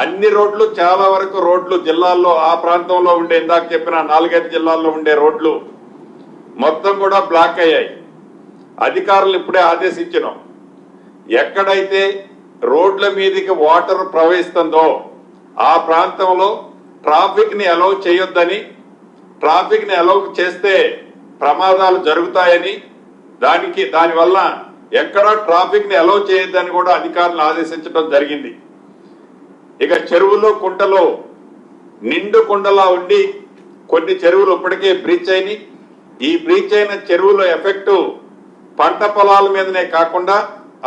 అన్ని రోడ్లు చాలా వరకు రోడ్లు జిల్లాల్లో ఆ ప్రాంతంలో ఉండే ఇందాక చెప్పిన నాలుగైదు జిల్లాల్లో ఉండే రోడ్లు మొత్తం కూడా బ్లాక్ అయ్యాయి. అధికారులు ఇప్పుడే ఆదేశించినాం. ఎక్కడైతే రోడ్ల మీదకి వాటర్ ప్రవహిస్తుందో ఆ ప్రాంతంలో ట్రాఫిక్ని అలౌ చేయొద్దని ట్రాఫిక్ని అలౌ చేస్తే ప్రమాదాలు జరుగుతాయని దానికి దానివల్ల ఎక్కడా ట్రాఫిక్ని అలౌ చేయొద్దని కూడా అధికారులు ఆదేశించడం జరిగింది. ఇక చెరువులో కుంటలో నిండు కుండలా ఉండి కొన్ని చెరువులు ఇప్పటికే బ్రీచ్ అయినాయి. ఈ బ్రీచ్ అయిన చెరువుల ఎఫెక్ట్ పంట పొలాల మీదనే కాకుండా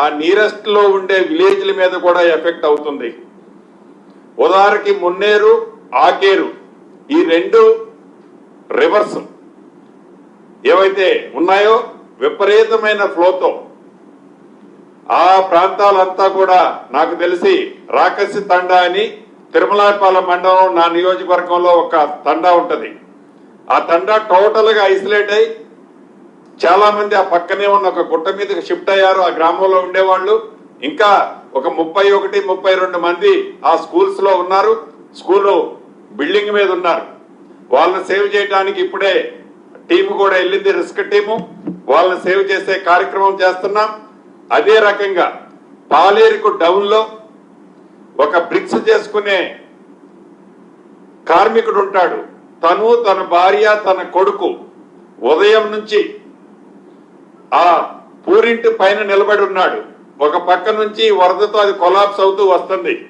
ఆ నీరెస్ట్లో ఉండే విలేజ్ల మీద కూడా ఎఫెక్ట్ అవుతుంది. ఉదాహరణకి మున్నేరు ఆకేరు ఈ రెండు రివర్స్ ఏవైతే ఉన్నాయో విపరీతమైన ఫ్లోతో ఆ ప్రాంతాలంతా కూడా నాకు తెలిసి రాకసి తండా అని తిరుమలాపాలెం మండలం నా నియోజకవర్గంలో ఒక తండా ఉంటది. ఆ తండా టోటల్గా ఐసోలేట్ అయి చాలా మంది ఆ పక్కనే ఉన్న ఒక గుట్ట మీదకి షిఫ్ట్ అయ్యారు. ఆ గ్రామంలో ఉండేవాళ్ళు. ఇంకా ఒక ముప్పై ఒకటి ముప్పై రెండు మంది ఆ స్కూల్స్లో ఉన్నారు. స్కూల్ బిల్డింగ్ మీద ఉన్నారు. వాళ్ళని సేవ్ చేయడానికి ఇప్పుడే టీం కూడా వెళ్ళింది రిస్క్ టీము. వాళ్ళని సేవ్ చేసే కార్యక్రమం చేస్తున్నాం. అదే రకంగా పాలేరుకు డౌన్లో ఒక బ్రిక్స్ చేసుకునే కార్మికుడు ఉంటాడు. తను తన భార్య తన కొడుకు ఉదయం నుంచి ఆ పూరింటి పైన నిలబడి ఉన్నాడు. ఒక పక్క నుంచి వరదతో అది కొలాప్స్ అవుతూ వస్తుంది.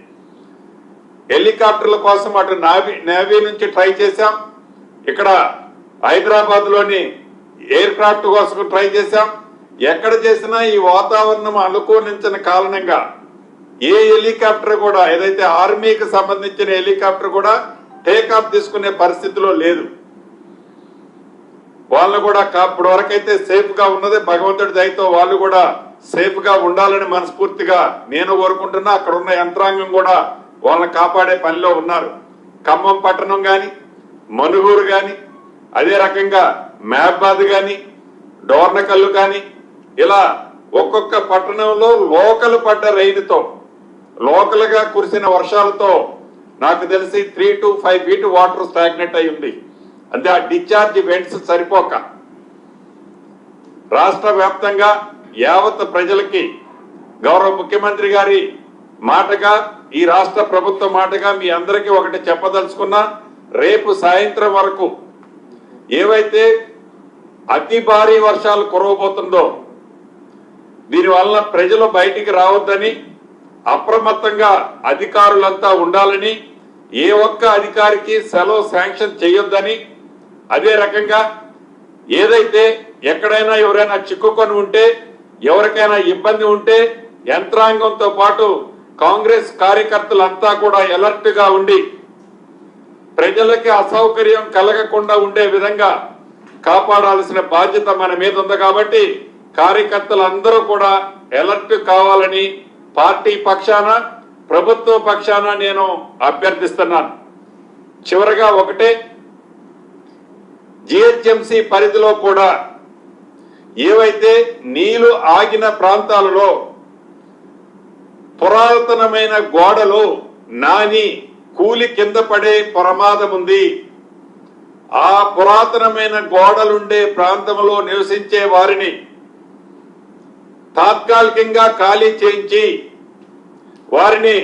హెలికాప్టర్ల కోసం అటు నావీ నేవీ నుంచి ట్రై చేశాం. ఇక్కడ హైదరాబాద్లోని ఎయిర్ క్రాఫ్ట్ కోసం ట్రై చేశాం. ఎక్కడ చేసినా ఈ వాతావరణం అనుకూలించిన కారణంగా ఏ హెలికాప్టర్ కూడా ఏదైతే ఆర్మీకి సంబంధించిన హెలికాప్టర్ కూడా టేకాఫ్ తీసుకునే పరిస్థితిలో లేదు. వాళ్ళు కూడా ఇప్పుడు ఇప్పటి వరకైతే సేఫ్గా ఉన్నది. భగవంతుడి దయతో వాళ్ళు కూడా సేఫ్గా ఉండాలని మనస్ఫూర్తిగా నేను కోరుకుంటున్నా. అక్కడ ఉన్న యంత్రాంగం కూడా వాళ్ళని కాపాడే పనిలో ఉన్నారు. ఖమ్మం పట్టణం గాని మనుగూరు గాని అదే రకంగా మహబాద్ గాని డోర్నకల్లు కానీ ఇలా ఒక్కొక్క పట్టణంలో లోకల్ పడ్డ రైలుతో లోకల్గా కురిసిన వర్షాలతో నాకు తెలిసి three to five feet water stagnate అయి ఉంది. అంటే ఆ డిశ్చార్జ్ వెంట్స్ సరిపోక. రాష్ట్ర వ్యాప్తంగా యావత్ ప్రజలకి గౌరవ ముఖ్యమంత్రి గారి మాటగా ఈ రాష్ట్ర ప్రభుత్వ మాటగా మీ అందరికీ ఒకటి చెప్పదలుచుకున్నా రేపు సాయంత్రం వరకు ఏవైతే అతి భారీ వర్షాలు కురవబోతుందో దీనివల్ల ప్రజలు బయటికి రావద్దని అప్రమత్తంగా అధికారులంతా ఉండాలని ఏ ఒక్క అధికారికి సెలవు శాంక్షన్ చేయొద్దని అదే రకంగా ఏదైతే ఎక్కడైనా ఎవరైనా చిక్కుకొని ఉంటే ఎవరికైనా ఇబ్బంది ఉంటే యంత్రాంగంతో పాటు కాంగ్రెస్ కార్యకర్తలంతా కూడా అలర్ట్గా ఉండి ప్రజలకి అసౌకర్యం కలగకుండా ఉండే విధంగా కాపాడాల్సిన బాధ్యత మన మీద ఉంది కాబట్టి కార్యకర్తలందరూ కూడా అలర్ట్ కావాలని పార్టీ పక్షాన ప్రభుత్వ పక్షాన నేను అభ్యర్థిస్తున్నాను. చివరగా ఒకటే జిహెచ్ఎంసి పరిధిలో కూడా ఏవైతే నీళ్ళు ఆగిన ప్రాంతాలలో పురాతనమైన గోడలు నాని కూలి కింద పడే ప్రమాదం ఉంది ఆ పురాతనమైన గోడలుండే ప్రాంతంలో నివసించే వారిని తాత్కాలికంగా ఖాళీ చేయించి వారిని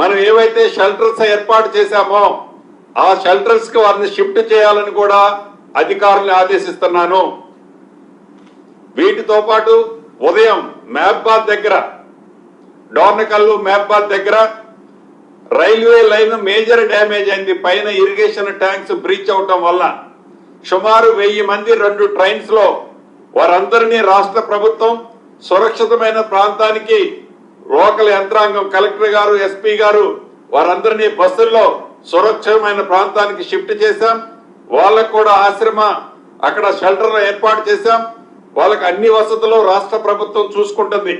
మనం ఏవైతే షెల్టర్స్ ఏర్పాటు చేశామో ఆ షెల్టర్స్కి వారిని షిఫ్ట్ చేయాలని కూడా అధికారులను ఆదేశిస్తున్నాను. వీటితో పాటు ఉదయం మహబాద్ దగ్గర డోర్నకల్లు మహబాద్ దగ్గర రైల్వే లైన్ మేజర్ డ్యామేజ్ అయింది. పైన ఇరిగేషన్ ట్యాంక్స్ బ్రీచ్ అవటం వల్ల సుమారు వెయ్యి మంది రెండు ట్రైన్స్లో వారందరినీ రాష్ట్ర ప్రభుత్వం సురక్షితమైన ప్రాంతానికి లోకల్ యంత్రాంగం కలెక్టర్ గారు ఎస్పీ గారు వారందరినీ బస్సుల్లో సురక్షితమైన ప్రాంతానికి షిఫ్ట్ చేశాం. వాళ్ళకు కూడా ఆశ్రమ అక్కడ షెల్టర్ ఏర్పాటు చేశాం. వాళ్ళకి అన్ని వసతులు రాష్ట్ర ప్రభుత్వం చూసుకుంటుంది.